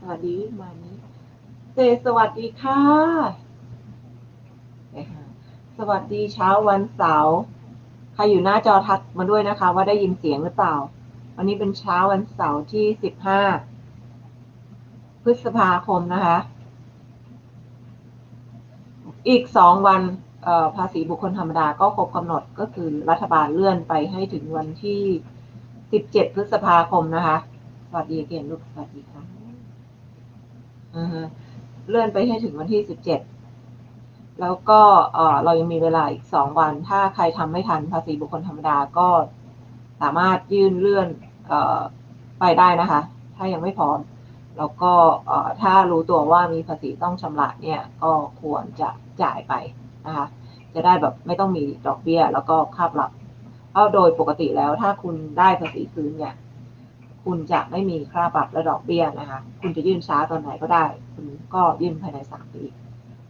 สวัสดีมานี้เจสวัสดีค่ะนะคะสวัสดีเช้าวันเสาร์ใครอยู่หน้าจอทักมาด้วยนะคะ ว่าได้ยินเสียงหรือเปล่า วันนี้เป็นเช้าวันเสาร์ที่สิบห้าพฤษภาคมนะคะ อีกสองวันภาษีบุคคลธรรมดาก็ครบกำหนดก็คือรัฐบาลเลื่อนไปให้ถึงวันที่สิบเจ็ดพฤษภาคมนะคะ สวัสดีเกณฑ์ลูก สวัสดีค่ะ เลื่อนไปให้ถึงวันที่สิบเจ็ดแล้วก็เรายังมีเวลาอีกสองวัน ถ้าใครทำไม่ทันภาษีบุคคลธรรมดาก็สามารถยื่นเลื่อนอไปได้นะคะ ถ้ายังไม่พร้อม แล้วก็ถ้ารู้ตัวว่ามีภาษีต้องชำระเนี่ยก็ควรจะจ่ายไปนะคะ จะได้แบบไม่ต้องมีดอกเบี้ย แล้วก็ค่าปรับเพราะโดยปกติแล้วถ้าคุณได้ภาษีคืนเนี่ย คุณจะไม่มีค่าปรับและดอกเบี้ยนะคะ คุณจะยื่นช้าตอนไหนก็ได้ คุณก็ยื่นภายในสามปี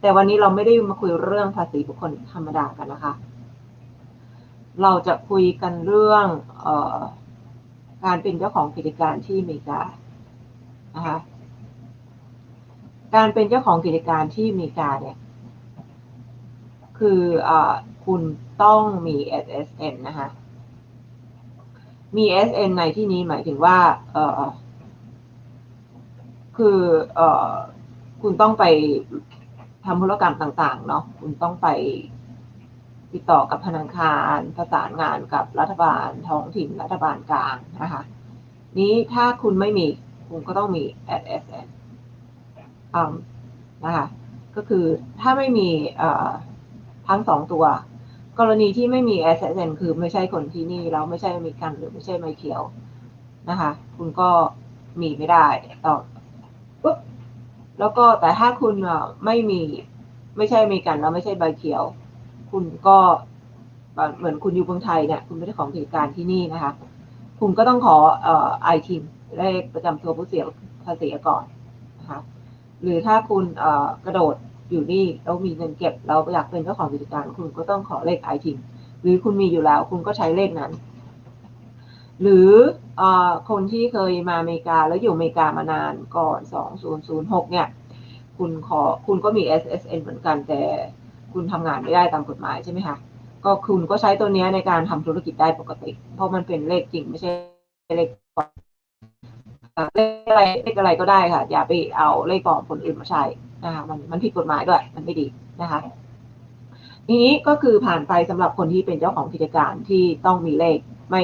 แต่วันนี้เราไม่ได้มาคุยเรื่องภาษีบุคคลธรรมดากันนะคะ เราจะคุยกันเรื่องออการเป็นเจ้าของกิจการที่อเมริกานะคะ การเป็นเจ้าของกิจการที่อเมริกาเนี่ย คืออคุณต้องมี SSN นะคะ มี SN ในที่นี้หมายถึงว่าเออคือเออคุณต้องไปทำธุรกรรมต่างๆ เนาะคุณต้องไปติดต่อกับธนาคารประสานงานกับรัฐบาลท้องถิ่นรัฐบาลกลางนะคะนี้ถ้าคุณไม่มี คุณก็ต้องมี SSN นะคะก็คือถ้าไม่มีทั้งสองตัว กรณีที่ไม่มี SSN คือไม่ใช่คนที่นี่แล้วไม่ใช่อเมริกันหรือไม่ใช่ไมเขียวนะคะ คุณก็มีไม่ได้ต่อปุ๊บแล้วก็แต่ถ้าคุณไม่มีไม่ใช่อเมริกันแล้วไม่ใช่ใบเขียว คุณก็เหมือนคุณอยู่เมืองไทยเนี่ยคุณไม่ได้ของกิจการที่นี่นะคะ คุณก็ต้องขอไอทีมเลขประจำตัวผู้เสียภาษีก่อนนะคะหรือถ้าคุณกระโดด อยู่นี่แล้วมีเงินเก็บเราอยากเป็นเจ้าของกิจการ คุณก็ต้องขอเลขไอทีมหรือคุณมีอยู่แล้ว คุณก็ใช้เลขนั้น หรืออคนที่เคยมาอเมริกาแล้วอยู่อเมริกามานานก่อน 2006 เนี่ย คุณขอคุณก็มี SSN เหมือนกัน แต่คุณทำงานไม่ได้ตามกฎหมายใช่ไหมคะก็คุณก็ใช้ตัวนี้ในการทำธุรกิจได้ปกติ เพราะมันเป็นเลขจริงไม่ใช่เลขปลอมเลขอะไรเลขอะไรก็ได้ค่ะ อย่าไปเอาเลขปลอมคนอื่นมาใช้ มันมันผิดกฎหมายด้วย มันไม่ดีนะคะทีนี้ก็คือผ่านไปสำหรับคนที่เป็นเจ้าของกิจการที่ต้องมีเลขไม่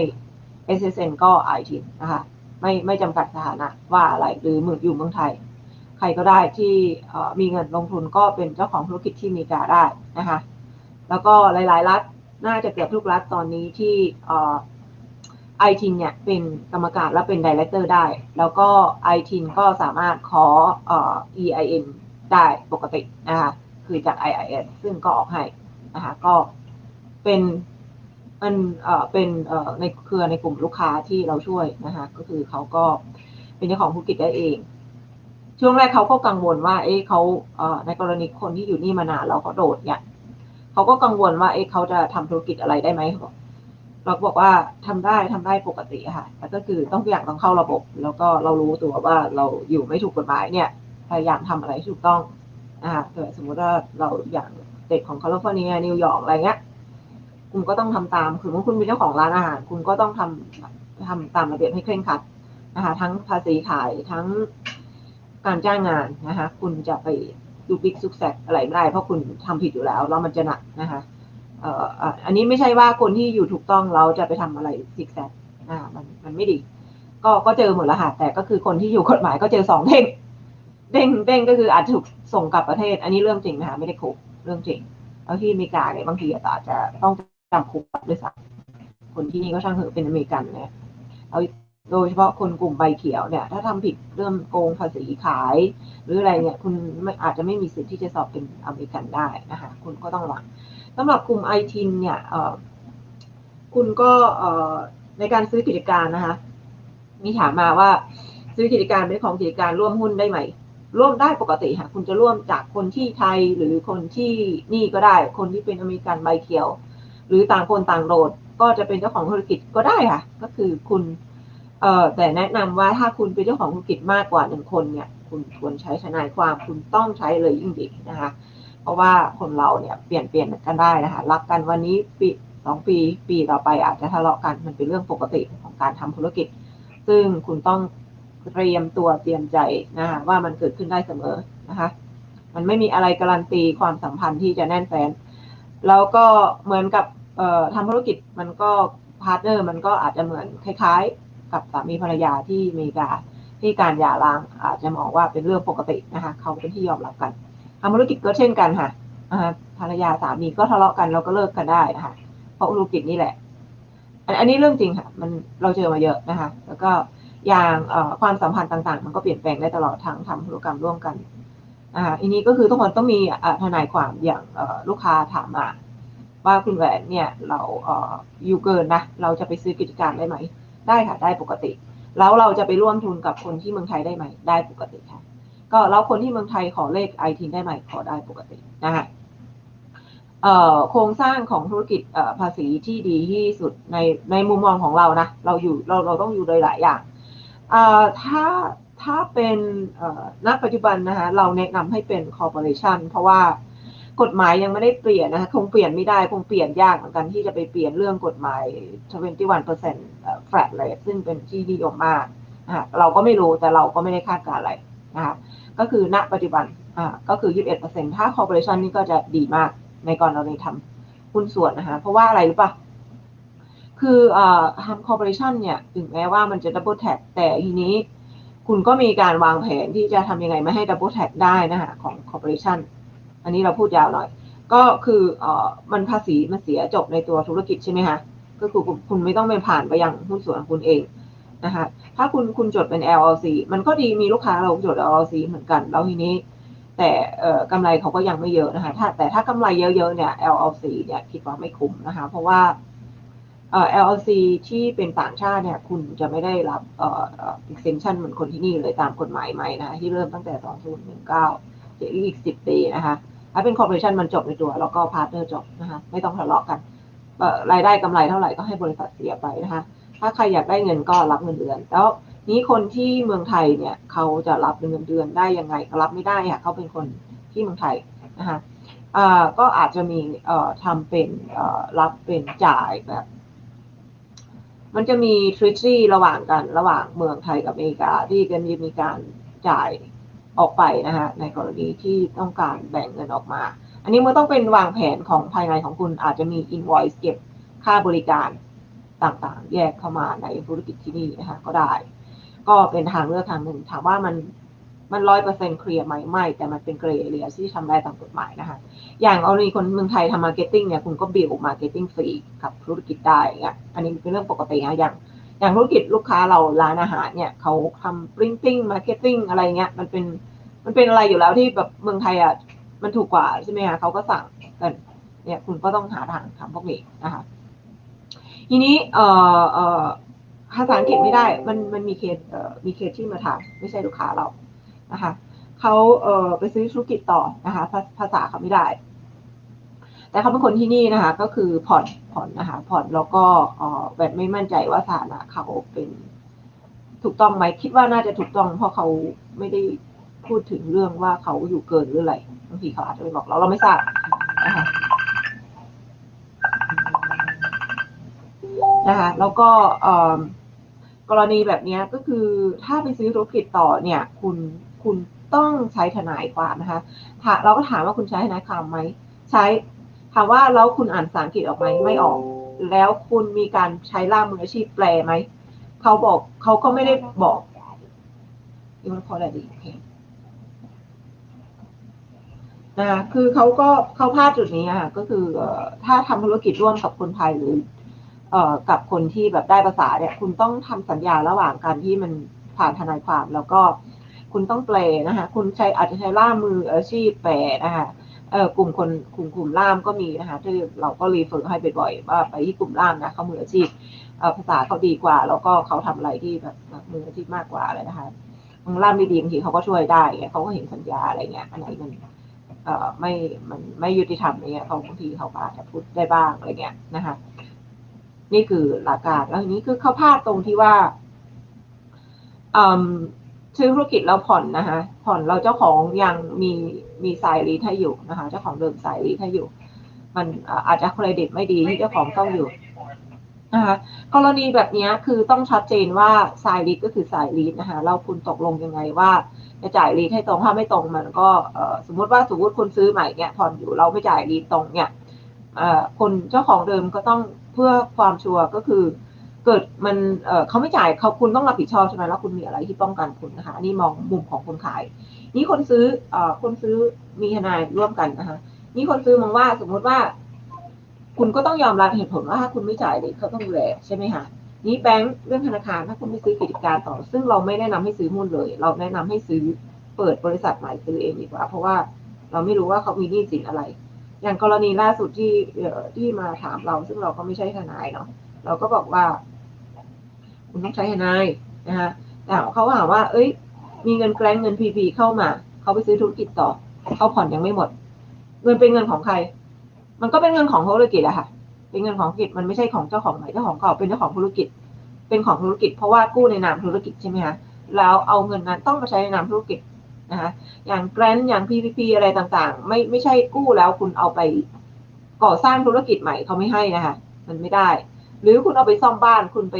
SSN ก็ IT นะคะไม่ไม่จำกัดสถานะว่าอะไรหรือมืออยู่เมืองไทย ใครก็ได้ที่มีเงินลงทุนก็เป็นเจ้าของธุรกิจที่มีกาได้นะคะแล้วก็หลาย ๆ รัฐน่าจะเกือบทุกรัฐตอนนี้ที่ไอทินเนี่ยเป็นกรรมการและเป็นดีเลกเตอร์ได้ แล้วก็ไอทินก็สามารถขอ EIN ได้ปกตินะคะคือจาก IIS ซึ่งก็ออกให้นะคะก็เป็นมันเอ่อเป็นเอ่อในเครือในกลุ่มลูกค้าที่เราช่วยนะคะก็คือเขาก็เป็นเจ้าของธุรกิจได้เอง ช่วงแรกเขาก็กังวลว่า เอ๊ะเขาเอ่อในกรณีคนที่อยู่นี่มานานแล้วเขาโดดเนี่ยเขาก็กังวลว่า เอ๊ะเขาจะทำธุรกิจอะไรได้ไหมเราบอกว่าทำได้ทำได้ปกติค่ะแต่ก็คือต้องอย่างต้องเข้าระบบ แล้วก็เรารู้ตัวว่าเราอยู่ไม่ถูกกฎหมายเนี่ย พยายามทำอะไรถูกต้องอ่าเกิดสมมติว่าเราอย่างเด็กของแคลิฟอร์เนียนิวยอร์กอะไรเงี้ยคุณก็ต้องทำตามคือเมื่อคุณเป็นเจ้าของร้านอาหาร คุณก็ต้องทำทำตามระเบียบให้เคร่งครัดนะคะทั้งภาษีขายทั้งการจ้างงานนะคะคุณจะไปดูบิ๊กซุกแซกอะไรไม่ได้เพราะคุณทำผิดอยู่แล้วแล้วมันจะหนักนะคะเอ่ออันนี้ไม่ใช่ว่าคนที่อยู่ถูกต้องเราจะไปทำอะไรซิกแซกอ่ามันมันไม่ดี ก็ก็เจอหมดแล้วค่ะแต่ก็คือคนที่อยู่กฎหมายก็เจอสองเด้ง เด้งเด้งก็คืออาจจะถูกส่งกลับประเทศ อันนี้เรื่องจริงนะคะไม่ได้คุกเรื่องจริง แล้วที่อเมริกาเนี่ยบางทีอาจจะต้องจำคุกด้วยซ้ำคนที่นี่ก็ช่างเถอะเป็นอเมริกันเนี่ยเอาโดยเฉพาะคนกลุ่มใบเขียวเนี่ย ถ้าทำผิดเรื่องโกงภาษีขาย หรืออะไรเนี่ย คุณไม่อาจจะไม่มีสิทธิ์ที่จะสอบเป็นอเมริกันได้นะคะ คุณก็ต้องระวังสำหรับกลุ่มไอทินเนี่ยคุณก็ในการซื้อกิจการนะคะ มีถามมาว่าซื้อกิจการเป็นของกิจการร่วมหุ้นได้ไหม ร่วมได้ปกติค่ะคุณจะร่วมจากคนที่ไทยหรือคนที่นี่ก็ได้ คนที่เป็นอเมริกันใบเขียว หรือต่างคนต่างโดดก็จะเป็นเจ้าของธุรกิจก็ได้ค่ะ ก็คือคุณเอ่อแต่แนะนำว่าถ้าคุณเป็นเจ้าของธุรกิจมากกว่าหนึ่งคนเนี่ย คุณควรใช้ทนายความคุณต้องใช้เลยยิ่งดีนะคะ เพราะว่าคนเราเนี่ยเปลี่ยนเปลี่ยนกันได้นะคะรักกันวันนี้ปีสองปีปีต่อไปอาจจะทะเลาะกันมันเป็นเรื่องปกติของการทำธุรกิจ ซึ่งคุณต้อง เตรียมตัวเตรียมใจนะคะว่ามันเกิดขึ้นได้เสมอนะคะมันไม่มีอะไรการันตีความสัมพันธ์ที่จะแน่นแฟนแล้วก็เหมือนกับทำธุรกิจมันก็พาร์ทเนอร์มันก็อาจจะเหมือนคล้ายๆ กับสามีภรรยาที่อเมริกาที่การหย่าร้างอาจจะมองว่าเป็นเรื่องปกตินะคะเขาเป็นที่ยอมรับกันทำธุรกิจก็เช่นกันค่ะภรรยาสามีก็ทะเลาะกันเราก็เลิกกันได้นะคะเพราะธุรกิจนี่แหละ อันนี้เรื่องจริงค่ะ มันเราเจอมาเยอะนะคะ แล้วก็ อย่างความสัมพันธ์ต่างๆ มันก็เปลี่ยนแปลงได้ตลอดทางทำธุรกรรมร่วมกันอ่าอันนี้ก็คือทุกคนต้องมีทนายความอย่างลูกค้าถามมาว่าคุณแหวนเนี่ยเราออยู่เกินนะเราจะไปซื้อกิจการได้ไหม ได้ค่ะได้ปกติ แล้วเราจะไปร่วมทุนกับคนที่เมืองไทยได้ไหม ได้ปกติค่ะ ก็แล้วคนที่เมืองไทยขอเลขไอทีได้ไหมขอได้ปกตินะคะโครงสร้างของธุรกิจภาษีที่ดีที่สุดในในมุมมองของเรานะเราอยู่เราเราต้องอยู่โดยหลายอย่าง ถ้าถ้าเป็นณปัจจุบันนะคะเราแนะนำให้เป็น corporation เพราะว่ากฎหมายยังไม่ได้เปลี่ยนนะคะคงเปลี่ยนไม่ได้คงเปลี่ยนยากเหมือนกันที่จะไปเปลี่ยนเรื่องกฎหมาย 21% flat rate ซึ่งเป็นที่นิยมมากนะคะเราก็ไม่รู้แต่เราก็ไม่ได้คาดการอะไรนะคะก็คือณปัจจุบันอ่าก็คือ 21%ถ้า corporation นี่ก็จะดีมากในกรณีทำหุ้นส่วนนะคะเพราะว่าอะไรรู้ปะ คือเอ่อทำ corporation เนี่ย ถึงแม้ว่ามันจะ double tax แต่ทีนี้คุณก็มีการวางแผนที่จะทำยังไงไม่ให้ double tax ได้นะคะของ corporation อันนี้เราพูดยาวหน่อย ก็คือเอ่อมันภาษีมันเสียจบในตัวธุรกิจใช่ไหมคะก็คือคุณคุณไม่ต้องไปผ่านไปยังหุ้นส่วนของคุณเองนะคะถ้าคุณคุณจดเป็น LLC มันก็ดีมีลูกค้าเราจด LLC เหมือนกัน แล้วทีนี้ แต่เอ่อกำไรเขาก็ยังไม่เยอะนะคะถ้าแต่ถ้ากำไรเยอะๆเนี่ย LLC เนี่ยคิดว่าไม่คุ้มนะคะ เพราะว่า เอ่อ LLC ที่เป็นต่างชาติเนี่ยคุณจะไม่ได้รับเอ่อ exemption เหมือนคนที่นี่เลยตามกฎหมายใหม่นะคะที่เริ่มตั้งแต่ 2019จะอีก 10 ปีนะคะถ้าเป็น corporation มันจบในตัว แล้วก็ partner จบนะคะไม่ต้องทะเลาะกันเอ่อรายได้กำไรเท่าไหร่ก็ให้บริษัทเสียไปนะคะถ้าใครอยากได้เงินก็รับเงินเดือน แล้วนี้คนที่เมืองไทยเนี่ยเขาจะรับเงินเดือนได้ยังไงก็รับไม่ได้ค่ะเขาเป็นคนที่เมืองไทยนะคะอ่าก็อาจจะมีเอ่อทำเป็นเอ่อรับเป็นจ่ายแบบ มันจะมีทริชชี่ระหว่างกันระหว่างเมืองไทยกับอเมริกาที่กันมีการจ่ายออกไปนะคะในกรณีที่ต้องการแบ่งเงินออกมา อันนี้มันต้องเป็นวางแผนของภายในของคุณอาจจะมีอินวอยซ์เก็บค่าบริการต่างๆ แยกเข้ามาในธุรกิจที่นี่นะคะก็ได้ ก็เป็นทางเลือกทางหนึ่งถามว่ามัน มันร้อยเปอร์เซ็นต์เคลียร์ไหมไม่แต่มันเป็นเกรย์เรียที่ทำได้ตามกฎหมายนะคะอย่างเอาในคนเมืองไทยทำมาร์เก็ตติ้งเนี่ยคุณก็บิลมาร์เก็ตติ้งฟรีกับธุรกิจได้เงี้ยอันนี้เป็นเรื่องปกตินะอย่างอย่างธุรกิจลูกค้าเราร้านอาหารเนี่ยเขาทำปริ้นติ้งมาร์เก็ตติ้งอะไรเงี้ยมันเป็นมันเป็นอะไรอยู่แล้วที่แบบเมืองไทยอะมันถูกกว่าใช่ไหมคะเขาก็สั่งกันเนี่ยคุณก็ต้องหาทางทำพวกนี้นะคะทีนี้เอ่อเอ่อภาษาอังกฤษไม่ได้ มันมันมีเคสเอ่อมีเคสที่มาถามไม่ใช่ลูกค้าเรา นะคะเขาเอ่อไปซื้อธุรกิจต่อนะคะภาภาษาเขาไม่ได้ แต่เขาเป็นคนที่นี่นะคะ ก็คือผ่อนผ่อนนะคะผ่อนแล้วก็เอ่อแบบไม่มั่นใจว่าสถานะเขาเป็นถูกต้องไหมคิดว่าน่าจะถูกต้อง เพราะเขาไม่ได้พูดถึงเรื่องว่าเขาอยู่เกินหรืออะไรบางทีเขาอาจจะไปบอกเราเราไม่ทราบนะคะนะคะแล้วก็กรณีแบบนี้ก็คือถ้าไปซื้อธุรกิจต่อเนี่ย คุณ คุณต้องใช้ทนายความนะคะถาเราก็ถามว่าคุณใช้ทนายความไหมใช้ถามว่าแล้วคุณอ่านภาษาอังกฤษออกไหมไม่ออก แล้วคุณมีการใช้ล่ามมืออาชีพแปลไหมเขาบอกเขาก็ไม่ได้บอกอีมันพอได้ดีโอเคนะคือเขาก็เขาพลาดจุดนี้อะก็คือถ้าทำธุรกิจร่วมกับคนไทยหรือเอ่อกับคนที่แบบได้ภาษาเนี่ย คุณต้องทำสัญญาระหว่างการที่มันผ่านทนายความแล้วก็ คุณต้องแปลนะคะ คุณใช้อาจจะใช้ล่ามมืออาชีพแปลนะคะเออกลุ่มคนกลุ่มกลุ่มล่ามก็มีนะคะที่เราก็รีเฟอร์ให้บ่อยๆว่าไปที่กลุ่มล่ามนะเขามืออาชีพภาษาเขาดีกว่า แล้วก็เขาทำอะไรที่แบบมืออาชีพมากกว่าเลยนะคะบางล่ามดีบางทีเขาก็ช่วยได้ไงเขาก็เห็นสัญญาอะไรเงี้ยอันไหนมันเอ่อไม่มันไม่ยุติธรรมอะไรเงี้ยเขาบางทีเขาอาจจะพูดได้บ้างอะไรเงี้ยนะคะนี่คือหลักการแล้วทีนี้คือเขาพลาดตรงที่ว่าอืม ซื้อธุรกิจเราผ่อนนะคะผ่อนเราเจ้าของยังมีมีสายรีดให้อยู่นะคะ เจ้าของเดิมสายรีดให้อยู่ มันอาจจะเครดิตไม่ดีที่เจ้าของต้องอยู่นะคะกรณีแบบนี้คือต้องชัดเจนว่าสายรีดก็คือสายรีดนะคะเราคุณตกลงยังไงว่าจะจ่ายรีดให้ตรงถ้าไม่ตรงมันก็สมมติว่าสมมติคุณซื้อใหม่เนี่ยผ่อนอยู่เราไม่จ่ายรีดตรงเนี่ยคนเจ้าของเดิมก็ต้องเพื่อความชัวร์ก็คือ เกิดมันเเขาไม่จ่ายเขาคุณต้องรับผิดชอบใช่ไหมแล้วคุณมีอะไรที่ป้องกันคุณนะคะนี่มองมุมของคนขาย นี่คนซื้ออคนซื้อมีทนายร่วมกันนะคะนี่คนซื้อมองว่าสมมุติว่า คุณก็ต้องยอมรับเหตุผลว่าถ้าคุณไม่จ่ายเลยเขาต้องดูแลใช่ไหมคะนี่แบงค์เรื่องธนาคารถ้าคุณไม่ซื้อกิจการต่อ ซึ่งเราไม่แนะนำให้ซื้อหุ้นเลย เราแนะนำให้ซื้อเปิดบริษัทใหม่ซื้อเองดีกว่า เพราะว่าเราไม่รู้ว่าเขามีหนี้สินอะไร อย่างกรณีล่าสุดที่ที่มาถามเรา ซึ่งเราก็ไม่ใช่ทนายเนาะเราก็บอกว่า คุณต้องใช้ทนายนะคะแต่เขาถามว่า เอ้ย มีเงินแกล้งเงินพีพีเข้ามา เขาไปซื้อธุรกิจต่อ เขาผ่อนยังไม่หมด เงินเป็นเงินของใคร มันก็เป็นเงินของธุรกิจอะค่ะ เป็นเงินของธุรกิจ มันไม่ใช่ของเจ้าของใหม่เจ้าของเก่าเป็นเจ้าของธุรกิจ เป็นของธุรกิจ เพราะว่ากู้ในนามธุรกิจใช่ไหมคะแล้วเอาเงินนั้นต้องมาใช้ในนามธุรกิจนะคะอย่างแกรนอย่าง PPP อะไรต่างๆ ไม่ไม่ใช่กู้แล้วคุณเอาไปก่อสร้างธุรกิจใหม่เขาไม่ให้นะคะ มันไม่ได้ หรือคุณเอาไปซ่อมบ้านคุณไป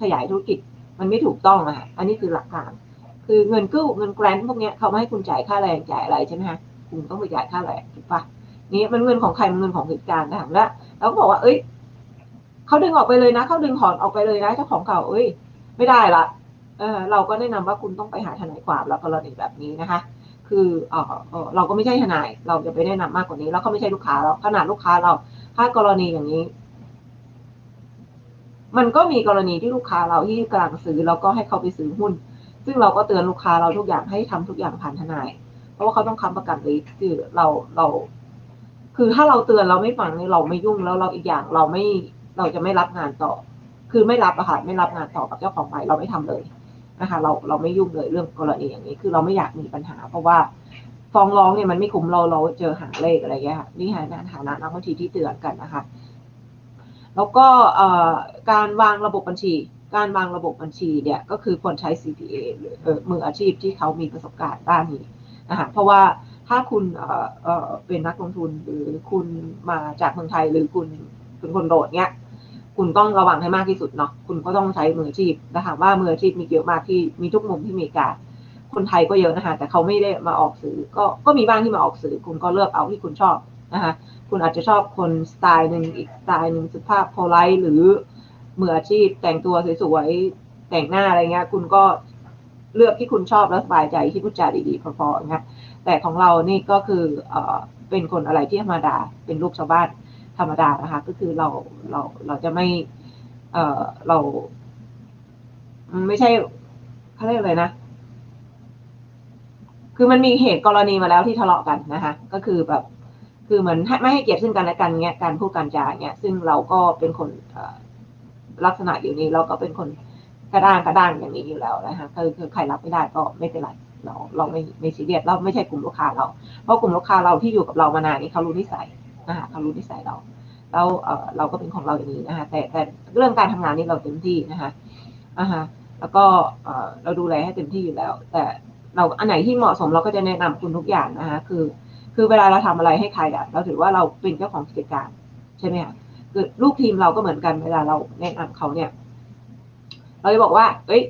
ขยายธุรกิจมันไม่ถูกต้องอะค่ะอันนี้คือหลักการ คือเงินกู้เงินแกรนพวกเนี้ยเขาไม่ให้คุณจ่ายค่าแรงจ่ายอะไรใช่ไหมคะคุณต้องไปจ่ายค่าแรงถูกปะนี่มันเงินของใครมันเงินของกิจการถามแล้วเราก็บอกว่า เอ้ยเขาดึงออกไปเลยนะเขาดึงถอนออกไปเลยนะเจ้าของเก่าเอ้ย ไม่ได้ละเออเราก็แนะนำว่าคุณต้องไปหาทนายความแล้วกรณีแบบนี้นะคะ คือเออเออเราก็ไม่ใช่ทนาย เราจะไปแนะนำมากกว่านี้ แล้วก็ไม่ใช่ลูกค้าเราขนาดลูกค้าเราถ้ากรณีอย่างนี้ มันก็มีกรณีที่ลูกค้าเราที่กำลังซื้อแล้วก็ให้เขาไปซื้อหุ้น ซึ่งเราก็เตือนลูกค้าเราทุกอย่างให้ทำทุกอย่างผ่านทนาย เพราะว่าเขาต้องค้ำประกันเลยคือเราเรา คือถ้าเราเตือนเราไม่ฟังเนี่เราไม่ยุ่งแล้วเราอีกอย่างเราไม่เราจะไม่รับงานต่อ คือไม่รับอะค่ะไม่รับงานต่อกับเจ้าของใหม่เราไม่ทำเลยนะคะ เราเราไม่ยุ่งเลยเรื่องกรณีอย่างนี้ คือเราไม่อยากมีปัญหา เพราะว่าฟ้องร้องเนี่ยมันไม่คุ้มเราเราเจอหาเลขอะไรเงี้ยค่ะนี่หาฐานะนักบัญชีที่เตือนกันนะคะ แล้วก็การวางระบบบัญชี การวางระบบบัญชีเนี่ยก็คือควรใช้ CPA หรือมืออาชีพที่เขามีประสบการณ์ด้านนี้นะคะเพราะว่าถ้าคุณเป็นนักลงทุนหรือคุณมาจากเมืองไทยหรือคุณเป็นคนโดดเนี่ยคุณต้องระวังให้มากที่สุดเนาะคุณก็ต้องใช้มืออาชีพนะคะว่ามืออาชีพมีเยอะมากที่มีทุกมุมที่อเมริกาคนไทยก็เยอะนะคะแต่เขาไม่ได้มาออกสื่อก็ก็มีบ้างที่มาออกสื่อ คุณก็เลือกเอาที่คุณชอบ นะคะคุณอาจจะชอบคนสไตล์หนึ่งอีกสไตล์หนึ่งสุภาพโพลายหรือมืออาชีพแต่งตัวสวยๆแต่งหน้าอะไรเงี้ย คุณก็เลือกที่คุณชอบแล้วสบายใจที่พูดจาดีๆพอๆนะแต่ของเรานี่ก็คือเออเป็นคนอะไรที่ธรรมดาเป็นลูกชาวบ้านธรรมดานะคะ ก็คือเราเราเราจะไม่ เออเรา ไม่ใช่เขาเรียกอะไรนะคือมันมีเหตุกรณีมาแล้วที่ทะเลาะกันนะคะ ก็คือแบบ คือเหมือนไม่ให้เกียรติซึ่งกันและกันเงี้ยการพูดการจาเงี้ยซึ่งเราก็เป็นคนลักษณะอยู่นี้เราก็เป็นคนกระด้างกระด้างอย่างนี้อยู่แล้วนะคะคือคือใครรับไม่ได้ก็ไม่เป็นไรเราเราไม่ไม่ซีเรียสเราไม่ใช่กลุ่มลูกค้าเรา เพราะกลุ่มลูกค้าเราที่อยู่กับเรามานานนี้เขารู้นิสัยนะคะเขารู้นิสัยเราแล้วเออเราก็เป็นของเราอย่างนี้นะคะแต่แต่เรื่องการทำงานนี่เราเต็มที่นะคะอ่าฮะแล้วก็เออเราดูแลให้เต็มที่อยู่แล้ว แต่เราอันไหนที่เหมาะสมเราก็จะแนะนำคุณทุกอย่างนะคะคือ คือเวลาเราทำอะไรให้ใครอะเราถือว่าเราเป็นเจ้าของกิจการใช่ไหมคะคือลูกทีมเราก็เหมือนกันเวลาเราแนะนำเขาเนี่ย เราจะบอกว่า เอ้ย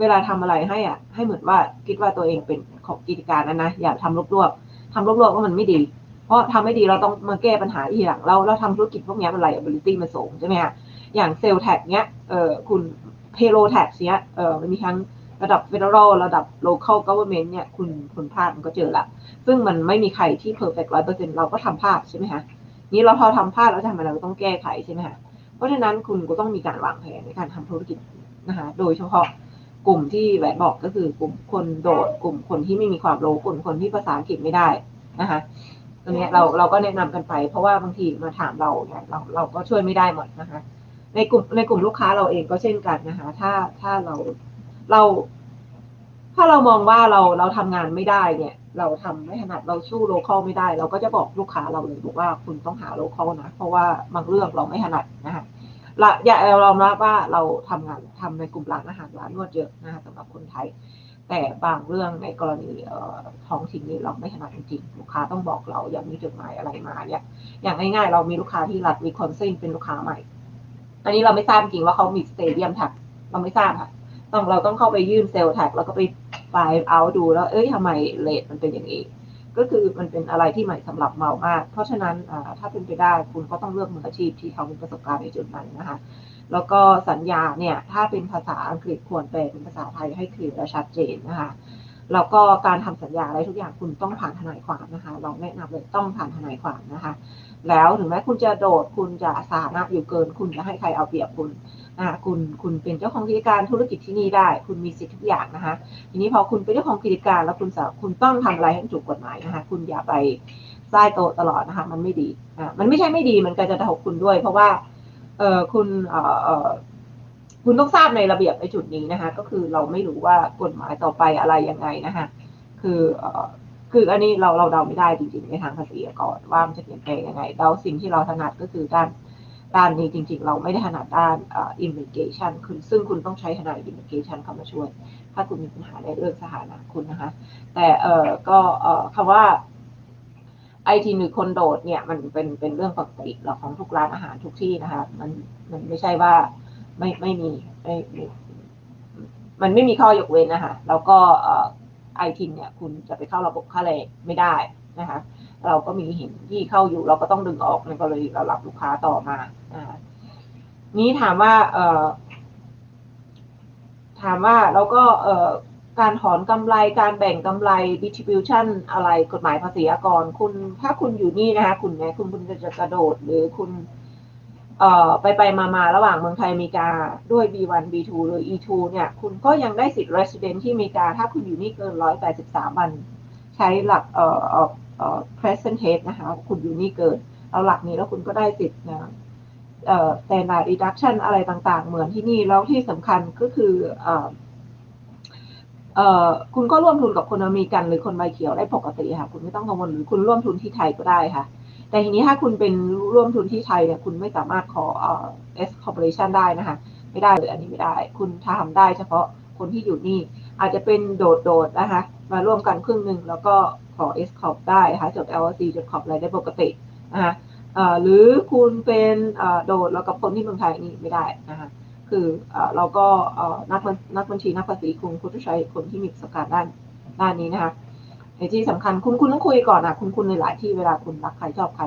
เวลาทำอะไรให้อะ ให้เหมือนว่าคิดว่าตัวเองเป็นของกิจการนั้นนะอย่าทำรวบๆทำรวบๆว่ามันไม่ดี เพราะทำไม่ดีเราต้องมาแก้ปัญหาอีกอย่างเราเราทำธุรกิจพวกนี้มัน liability มันสูงใช่ไหมคะอย่างเซลล์แท็กเนี้ยเออคุณ payroll tax เนี้ยเออมันมีทั้ง ระดับ federal ระดับ local government เนี่ยคุณคุณพลาดมันก็เจอละ ซึ่งมันไม่มีใครที่ perfect ร้อยเปอร์เซ็นต์เราก็ทำพลาดใช่ไหมคะนี้เราพอทำพลาดแล้วทำอะไรเราต้องแก้ไขใช่ไหมคะเพราะฉะนั้นคุณก็ต้องมีการวางแผนในการทำธุรกิจนะคะโดยเฉพาะกลุ่มที่แหวนบอกก็คือกลุ่มคนโดด กลุ่มคนที่ไม่มีความรู้กลุ่มคนที่ภาษาอังกฤษไม่ได้นะคะตรงนี้เราเราก็แนะนำกันไป เพราะว่าบางทีมาถามเราเนี่ยเราเราก็ช่วยไม่ได้หมดนะคะ ในกลุ่มในกลุ่มลูกค้าเราเองก็เช่นกันนะคะ ถ้าถ้าเราเรา ถ้าเรามองว่าเราเราทำงานไม่ได้เนี่ย เราทำไม่ถนัดเราสู้โลคอลไม่ได้ เราก็จะบอกลูกค้าเราเลยบอกว่าคุณต้องหาโลคอลนะ เพราะว่าบางเรื่องเราไม่ถนัดนะคะละอย่าเรายอมรับว่าเราทำงานทำในกลุ่มร้านอาหารร้านนวดเยอะนะคะสำหรับคนไทย แต่บางเรื่องในกรณีท้องถิ่นนี่เราไม่ถนัดจริงๆลูกค้าต้องบอกเราอย่างมีจดหมายอะไรมาเนี่ย อย่างง่ายๆ เรามีลูกค้าที่รัฐวิคอนซินเป็นลูกค้าใหม่ อันนี้เราไม่ทราบจริงว่าเขามีสเตเดียมแท็กเราไม่ทราบค่ะต้องเราต้องเข้าไปยื่นเซลล์แท็กแล้วก็ไป ไฟล์เอาดูแล้ว เอ้ยทำไมเลทมันเป็นอย่างนี้ ก็คือมันเป็นอะไรที่ใหม่สำหรับเมามาก เพราะฉะนั้นถ้าเป็นไปได้คุณก็ต้องเลือกมืออาชีพที่เขามีประสบการณ์ในจุดนั้นนะคะแล้วก็สัญญาเนี่ยถ้าเป็นภาษาอังกฤษควรแปลเป็นภาษาไทยให้คลียร์และชัดเจนนะคะแล้วก็การทำสัญญาอะไรทุกอย่างคุณต้องผ่านทนายความนะคะ เราแนะนำเลยต้องผ่านทนายความนะคะ แล้วถึงแม้คุณจะโดดคุณจะสานะอยู่เกิน คุณจะให้ใครเอาเปรียบคุณ คุณคุณเป็นเจ้าของกิจการธุรกิจที่นี่ได้ คุณมีสิทธิทุกอย่างนะคะ ทีนี้พอคุณเป็นเจ้าของกิจการแล้วคุณจะคุณต้องทำอะไรให้ถูกกฎหมายนะคะ คุณอย่าไปใต้โตตลอดนะคะ มันไม่ดีอ่ามันไม่ใช่ไม่ดีมันก็จะกคุณด้วย เพราะว่าเออคุณเออเออคุณต้องทราบในระเบียบในจุดนี้นะคะ ก็คือเราไม่รู้ว่ากฎหมายต่อไปอะไรยังไงนะคะคือเออคืออันนี้เราเราเดาไม่ได้จริงๆในทางภาษีก่อนว่ามันจะเปลี่ยนแปลงยังไงเราสิ่งที่เราถนัดก็คือด้าน ด้านนี้จริงๆ เราไม่ได้ถนัดด้านอิมมิเกชันคือซึ่งคุณต้องใช้ทนายอิมมิเกชันเข้ามาช่วย ถ้าคุณมีปัญหาในเรื่องสถานะคุณนะคะ แต่เออก็เออคำว่าไอทีหรือคนโดดเนี่ยมันเป็นเป็นเรื่องปกติเราของทุกร้านอาหารทุกที่นะคะมันมันไม่ใช่ว่าไม่ไม่มีไม่มันไม่มีข้อยกเว้นนะคะแล้วก็ไอทีเนี่ยคุณจะไปเข้าระบบค่าแรงไม่ได้ นะคะ เราก็มีเห็นที่เข้าอยู่เราก็ต้องดึงออกในกรณีเรารับลูกค้าต่อมานะคะนี้ถามว่าเออถามว่าเราก็เออการถอนกำไรการแบ่งกำไร distribution อะไรกฎหมายภาษีอากรคุณ ถ้าคุณอยู่นี่นะคะคุณเนี่คุณคุณจะกระโดดหรือคุณเอ่อไปไปมามาระหว่างเมืองไทยอเมริกาด้วย B1 B2 หรือ E2 เนี่ย คุณก็ยังได้สิทธิ์ resident ที่อเมริกา ถ้าคุณอยู่นี่เกิน 183 วัน ใช้หลักเอ่อ present tense นะคะ คุณอยู่นี่เกินเอาหลักนี้แล้วคุณก็ได้สิทธิ์นะเอ่อ standard deduction อะไรต่างๆ เหมือนที่นี่ แล้วที่สำคัญก็คือเอ่อเอ่อคุณก็ร่วมทุนกับคนอเมริกันหรือคนใบเขียวได้ปกติค่ะ คุณไม่ต้องกังวลหรือคุณร่วมทุนที่ไทยก็ได้ค่ะ แต่ทีนี้ถ้าคุณเป็นร่วมทุนที่ไทยเนี่ยคุณไม่สามารถขอเอ่อ S corporation ได้นะคะ ไม่ได้เลยอันนี้ไม่ได้ คุณทำได้เฉพาะคนที่อยู่นี่ อาจจะเป็นโดดๆนะคะ มาร่วมกันครึ่งหนึ่งแล้วก็ ขอ S corp ได้นะคะจด LLC จด corp อะไรได้ปกตินะคะหรือคุณเป็นโดดแล้วกับคนที่เมืองไทยนี่ไม่ได้นะคะคือเราก็นักนักบัญชีนักภาษีคุณคุณต้องใช้คนที่มีประสบการณ์ด้านด้านนี้นะคะในที่สำคัญคุณคุณต้องคุยก่อนนะคุณคุณในหลายที่เวลาคุณรักใครชอบใคร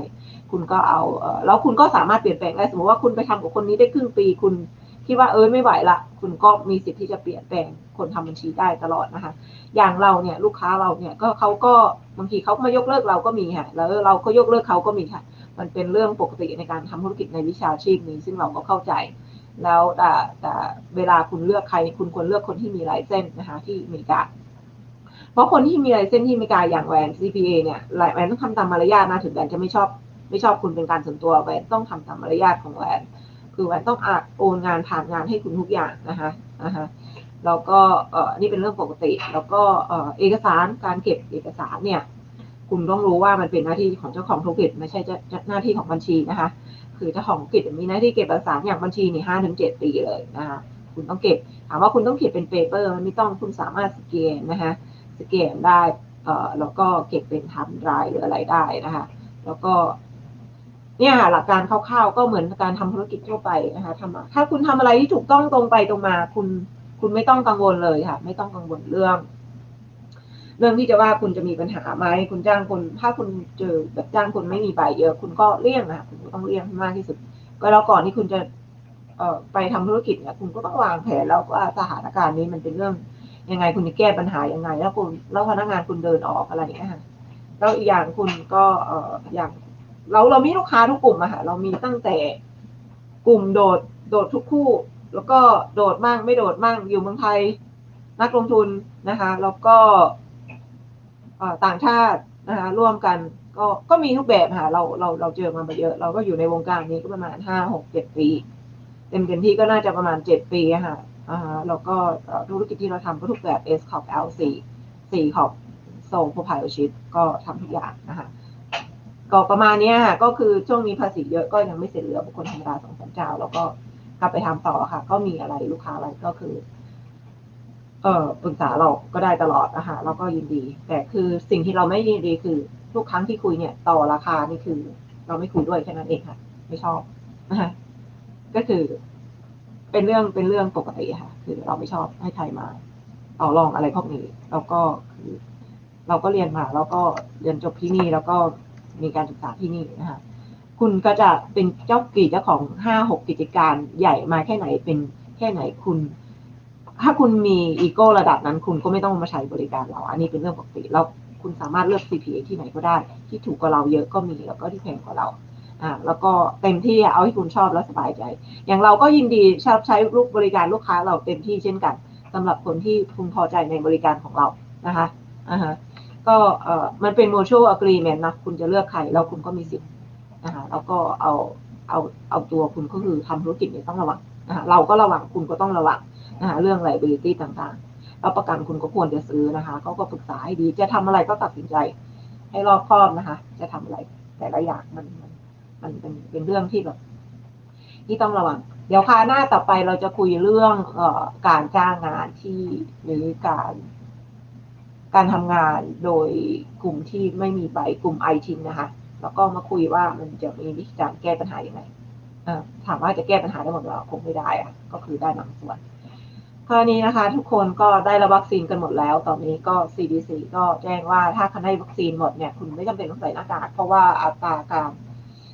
คุณก็เอาแล้วคุณก็สามารถเปลี่ยนแปลงได้สมมติว่าคุณไปทำกับคนนี้ได้ครึ่งปีคุณ คิดว่าเออไม่ไหวละคุณก็มีสิทธิ์ที่จะเปลี่ยนแปลงคนทำบัญชีได้ตลอดนะคะ อย่างเราเนี่ยลูกค้าเราเนี่ยก็เขาก็บางทีเขามายกเลิกเราก็มีค่ะแล้วเราก็ยกเลิกเขาก็มีค่ะ มันเป็นเรื่องปกติในการทำธุรกิจในวิชาชีพนี้ ซึ่งเราก็เข้าใจ แล้วแต่แต่เวลาคุณเลือกใคร คุณควรเลือกคนที่มีลายเส้นนะคะที่มริการเพราะคนที่มีลายเส้นที่มริการอย่างแวน CPA เนี่ยแวนต้องทำตามมารยาทนะถึงแวนจะไม่ชอบไม่ชอบคุณเป็นการส่วนตัวแวนต้องทำตามมารยาทของแวน คือแวนต้องอาโอนงานผ่านงานให้คุณทุกอย่างนะคะนะคะแล้วก็เอ่อนี่เป็นเรื่องปกติ แล้วก็เอ่อเอกสารการเก็บเอกสารเนี่ย คุณต้องรู้ว่ามันเป็นหน้าที่ของเจ้าของธุรกิจไม่ใช่หน้าที่ของบัญชีนะคะ คือเจ้าของธุรกิจมีหน้าที่เก็บเอกสารอย่างบัญชีนี่ห้าถึงเจ็ดปีเลยนะคะคุณต้องเก็บถามว่าคุณต้องเก็บเป็นเปเปอร์ไม่ต้องคุณสามารถสแกนนะคะสแกนได้เอ่อแล้วก็เก็บเป็นทำรายหรืออะไรได้นะคะ แล้วก็ เนี่ยหลักการคร่าวๆก็เหมือนการทำธุรกิจทั่วไปนะคะทำถ้าคุณทำอะไรที่ถูกต้องตรงไปตรงมา คุณคุณไม่ต้องกังวลเลยค่ะ ไม่ต้องกังวลเรื่อง เรื่องที่จะว่าคุณจะมีปัญหาไหมคุณจ้างคน ถ้าคุณเจอแบบจ้างคนไม่มีใบเยอะ คุณก็เลี่ยงนะคุณต้องเลี่ยงมากที่สุด ก็แล้วก่อนที่คุณจะเอ่อไปทำธุรกิจเนี่ยคุณก็ต้องวางแผนแล้วว่าสถานการณ์นี้มันเป็นเรื่องยังไงคุณจะแก้ปัญหายังไง แล้วคุณแล้วพนักงานคุณเดินออกอะไรอย่างเงี้ยค่ะแล้วอีกอย่างคุณก็เอ่ออย่าง เราเรามีลูกค้าทุกกลุ่มอะค่ะเรามีตั้งแต่กลุ่มโดดโดดทุกคู่ แล้วก็โดดมั่งไม่โดดมั่งอยู่เมืองไทย นักลงทุนนะคะแล้วก็ต่างชาตินะคะร่วมกันก็ก็มีทุกแบบค่ะเราเราเราเจอมาเยอะ เราก็อยู่ในวงการนี้ก็ประมาณห้าหกเจ็ดปี เต็มเต็มที่ก็น่าจะประมาณเจ็ดปีค่ะอ่าแล้วก็ธุรกิจที่เราทำก็ทุกแบบ S Corp L สี่สี่ Corp โซล Proprietorship ก็ทำทุกอย่างนะคะ ก็ประมาณนี้ค่ะก็คือช่วงนี้ภาษีเยอะก็ยังไม่เสร็จเหลือบุคคลธรรมดาสองสามเจ้าแล้วก็กลับไปทำต่อค่ะ ก็มีอะไรลูกค้าอะไรก็คือ เออปรึกษาเราก็ได้ตลอดนะคะเราก็ยินดี แต่คือสิ่งที่เราไม่ยินดีคือทุกครั้งที่คุยเนี่ย ต่อราคานี่คือ เราไม่คุยด้วยแค่นั้นเองค่ะ ไม่ชอบนะคะก็คือ เป็นเรื่องเป็นเรื่องปกติค่ะ คือเราไม่ชอบให้ใครมาต่อรองอะไรพวกนี้ แล้วก็คือ เราก็เรียนมาแล้วก็เรียนจบที่นี่แล้วก็ มีการศึกษาที่นี่นะคะคุณก็จะเป็นเจ้ากิจเจ้าของห้าหกกิจการใหญ่มาแค่ไหนเป็นแค่ไหนคุณ ถ้าคุณมีอีโก้ระดับนั้น คุณก็ไม่ต้องมาใช้บริการเรา อันนี้เป็นเรื่องปกติแล้วคุณสามารถเลือก CPA ที่ไหนก็ได้ ที่ถูกกว่าเราเยอะก็มีแล้วก็ที่แพงกว่าเราอ่าแล้วก็เต็มที่เอาให้คุณชอบและสบายใจ อย่างเราก็ยินดีชอบใช้ลูกบริการลูกค้าเราเต็มที่เช่นกันสำหรับคนที่พึงพอใจในบริการของเรานะคะอ่าฮะ ก็เออมันเป็น mutual agreement นะคุณจะเลือกใครแล้วคุณก็มีสิทธิ์นะคะแล้วก็เอาเอาเอาตัวคุณก็คือทำธุรกิจเนี่ยต้องระวังนะคะเราก็ระวังคุณก็ต้องระวังนะคะเรื่อง liability ต่างๆแล้วประกันคุณก็ควรจะซื้อนะคะเขาก็ปรึกษาให้ดี จะทำอะไรก็ตัดสินใจ ให้รอบคอบนะคะ จะทำอะไรแต่ละอย่างมันมันมันเป็นเป็นเรื่องที่แบบที่ต้องระวัง เดี๋ยวคาหน้าต่อไปเราจะคุยเรื่องออการจ้างงานที่หรือการ การทำงานโดยกลุ่มที่ไม่มีใบกลุ่มไอทีนะคะ แล้วก็มาคุยว่ามันจะมีวิธีการแก้ปัญหาอย่างไรถามว่าจะแก้ปัญหาได้หมดหรอคงไม่ได้อะก็คือได้บางส่วนคราวนี้นะคะ ทุกคนก็ได้รับวัคซีนกันหมดแล้ว ตอนนี้ก็ CDC ก็แจ้งว่าถ้าคุณได้วัคซีนหมดเนี่ยคุณไม่จำเป็นต้องใส่หน้ากากเพราะว่าอัตราการ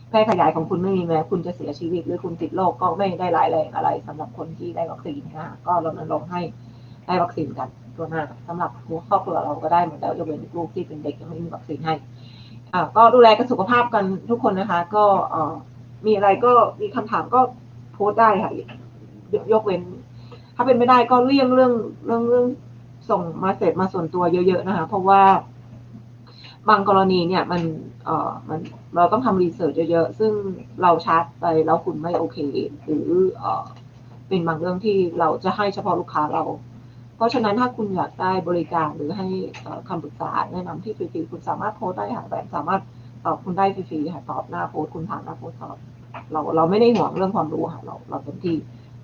แพร่ขยายของคุณไม่มีแม้คุณจะเสียชีวิต หรือคุณติดโรคก็ไม่ได้ร้ายแรงอะไรสำหรับคนที่ได้วัคซีนนะคะก็รณรงค์ให้ได้วัคซีนกัน ตัวหน้าสำหรับหัวครอบครัวเราก็ได้เหมดแล้วยกเว้นลูกที่เป็นเด็กยังไม่มีวัคซีนให้ก็ดูแลกันสุขภาพกันทุกคนนะคะ ก็มีอะไรก็มีคำถามก็โพสต์ได้ค่ะยกยกเว้น ถ้าเป็นไม่ได้ก็เลี่ยงเรื่องเรื่องเรื่องส่งมาเสร็จมาส่วนตัวเยอะ ๆ นะคะ เพราะว่าบางกรณีเนี่ยมันเอ่อมันเราต้องทำรีเสิร์ชเยอะๆ ซึ่งเราชาร์จไปแล้วคุณไม่โอเค หรือเอ่อเป็นบางเรื่องที่เราจะให้เฉพาะลูกค้าเรา ราะฉะนั้นถ้าคุณอยากได้บริการหรือให้คำปรึกษาแนะนำที่ฟรีๆคุณสามารถโพสได้ค่ะแบบสามารถตอบคุณได้ฟรีๆค่ะตอบหน้าโพสคุณผ่านหน้าโพสตอบเราเราไม่ได้ห่วงเรื่องความรู้ค่ะเราเราเต็มที่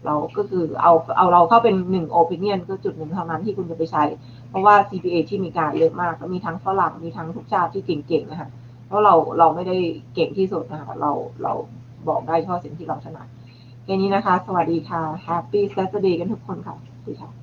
เราก็คือเอาเอาเราเข้าเป็นหนึ่งโอปิเนียนก็จุดหนึ่งเท่านั้นที่คุณจะไปใช้ เพราะว่า CPA ที่มีการเยอะมากมีทั้งฝรั่งมีทั้งทุกชาติที่เก่งๆนะคะเพราะเราเราไม่ได้เก่งที่สุดนะคะเราเราบอกได้เฉพาะสิ่งที่เราถนัดแค่นี้นะคะ สวัสดีค่ะ Happy Saturday กันทุกคนค่ะสวัสดีค่ะ